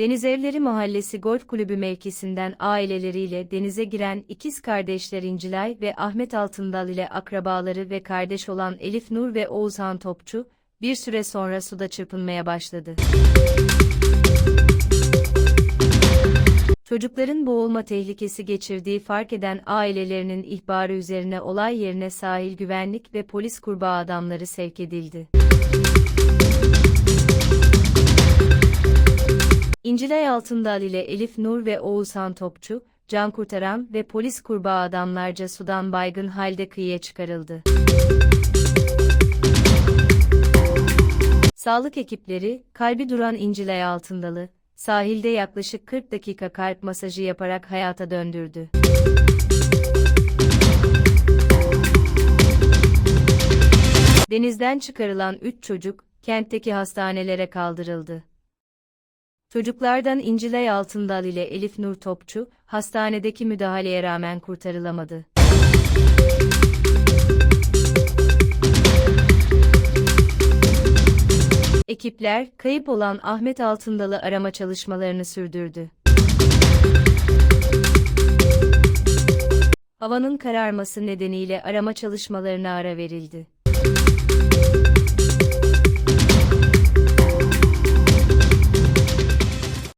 Denizevleri Mahallesi Golf Kulübü mevkisinden aileleriyle denize giren ikiz kardeşler İncilay ve Ahmet Altındal ile akrabaları ve kardeş olan Elif Nur ve Oğuzhan Topçu, bir süre sonra suda çırpınmaya başladı. Çocukların boğulma tehlikesi geçirdiği fark eden ailelerinin ihbarı üzerine olay yerine sahil güvenlik ve polis kurbağa adamları sevk edildi. İncilay Altındal ile Elif Nur ve Oğuzhan Topçu, can kurtaran ve polis kurbağa adamlarca sudan baygın halde kıyıya çıkarıldı. Sağlık ekipleri, kalbi duran İncilay Altındalı, sahilde yaklaşık 40 dakika kalp masajı yaparak hayata döndürdü. Denizden çıkarılan 3 çocuk, kentteki hastanelere kaldırıldı. Çocuklardan İncilay Altındal ile Elif Nur Topçu, hastanedeki müdahaleye rağmen kurtarılamadı. Ekipler, kayıp olan Ahmet Altındal'ı arama çalışmalarını sürdürdü. Havanın kararması nedeniyle arama çalışmalarına ara verildi.